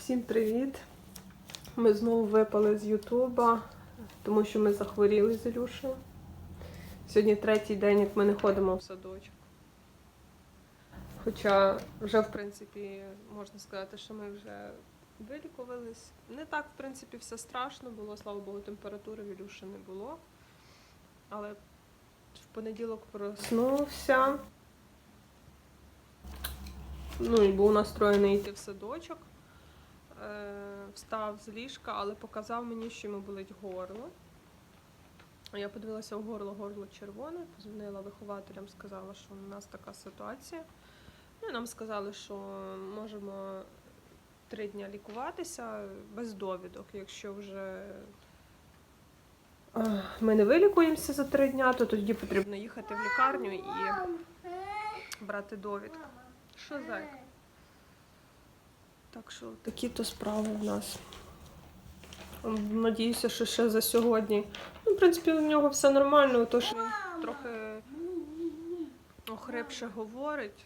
Всім привіт! Ми знову випали з Ютуба, тому що ми захворіли з Ілюшею. Сьогодні третій день, як ми не ходимо в садочок. Хоча вже, в принципі, можна сказати, що ми вже вилікувались. Не так, в принципі, все страшно було, слава Богу, температури в Ілюші не було. Але в понеділок проснувся. Ну і був настроєний йти в садочок. Е, встав з ліжка, але показав мені, що йому болить горло. Я подивилася в горло, горло червоне, позвонила вихователям, сказала, що у нас така ситуація. Ну, і нам сказали, що можемо три дні лікуватися без довідок. Якщо вже е, ми не вилікуємося за три дні, то тоді потрібно їхати в лікарню і брати довідку. Що зайка? Так що такі то справи в нас. Надіюся, що ще за сьогодні. Ну, в принципі, у нього все нормально, то що він трохи охрипше говорить.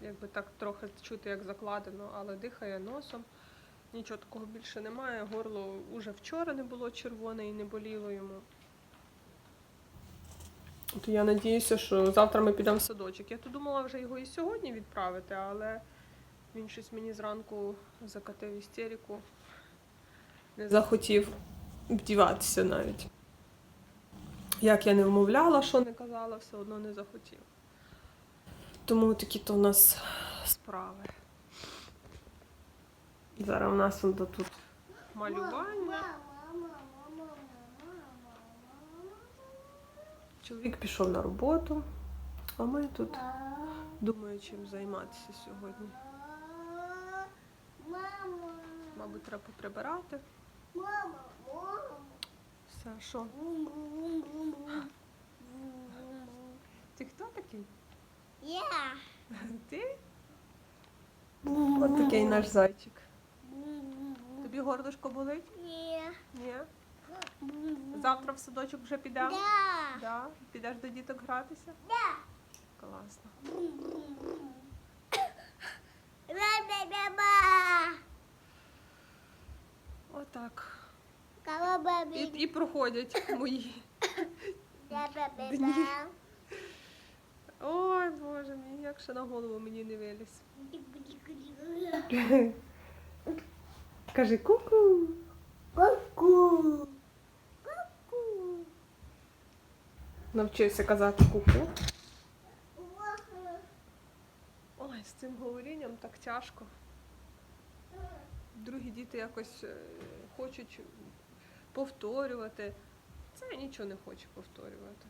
Якби так трохи чути, як закладено, але дихає носом. Нічого такого більше немає. Горло уже вчора не було червоне і не боліло йому. От я надіюся, що завтра ми підемо в садочок. Я то думала вже його і сьогодні відправити, але він щось мені зранку закатив істерику. Не захотів вдіватися навіть. Як я не вмовляла, що не казала, все одно не захотів. Тому такі то у нас справи. Зараз у нас он тут малювання. Чоловік пішов на роботу, а ми тут думаю, чим займатися сьогодні. Мабуть, треба прибирати. мама, мама. Все, що? Ти хто такий? Я. Ти? От такий наш зайчик. Тобі горлишко болить? Ні. Ні. Завтра в садочок вже підемо? Да. Да. Підеш до діток гратися? Да. Класно. Ба-ба-ба-ба. Отак. І, і проходять мої. Да-ба-ба-ба. Ой, боже мій, як ще на голову мені не виліз. Кажи ку-ку. Ку-ку. Навчився казати ку-ку. Ой, з цим говорінням так тяжко. Другі діти якось е, хочуть повторювати. Це я нічого не хочу повторювати.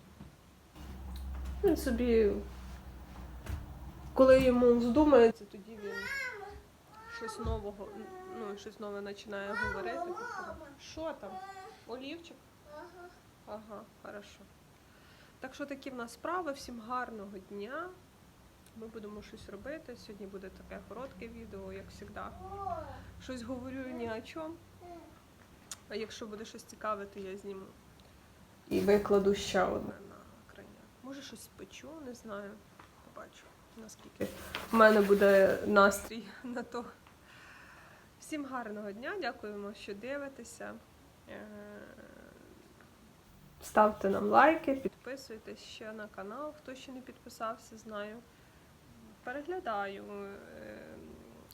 Він собі, коли йому вздумається, тоді він щось нового, ну, щось нове починає говорити. Що там? Олівчик? Ага, хорошо. Так що такі в нас справи. Всім гарного дня. Ми будемо щось робити. Сьогодні буде таке коротке відео, як завжди. Щось говорю ні о чому. А якщо буде щось цікаве, то я зніму. І викладу ще одне на крайняк. Може щось спечу, не знаю. Побачу, наскільки в мене буде настрій на то. Всім гарного дня, дякуємо, що дивитеся. Е, Ставте нам лайки, підписуйтесь ще на канал, хто ще не підписався, знаю. Переглядаю е,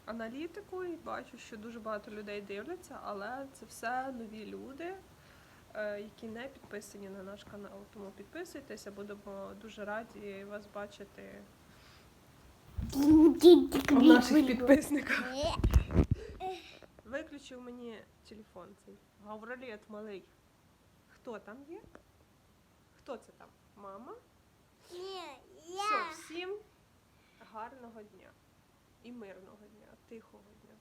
аналітику і бачу, що дуже багато людей дивляться, але це все нові люди, е, які не підписані на наш канал. Тому підписуйтеся, будемо дуже раді вас бачити в наших підписниках. Виключив мені телефон цей. Гавролет малий. Хто там є? Хто це там? Мама? Ні, Все, я. всім гарного дня і мирного дня, тихого дня.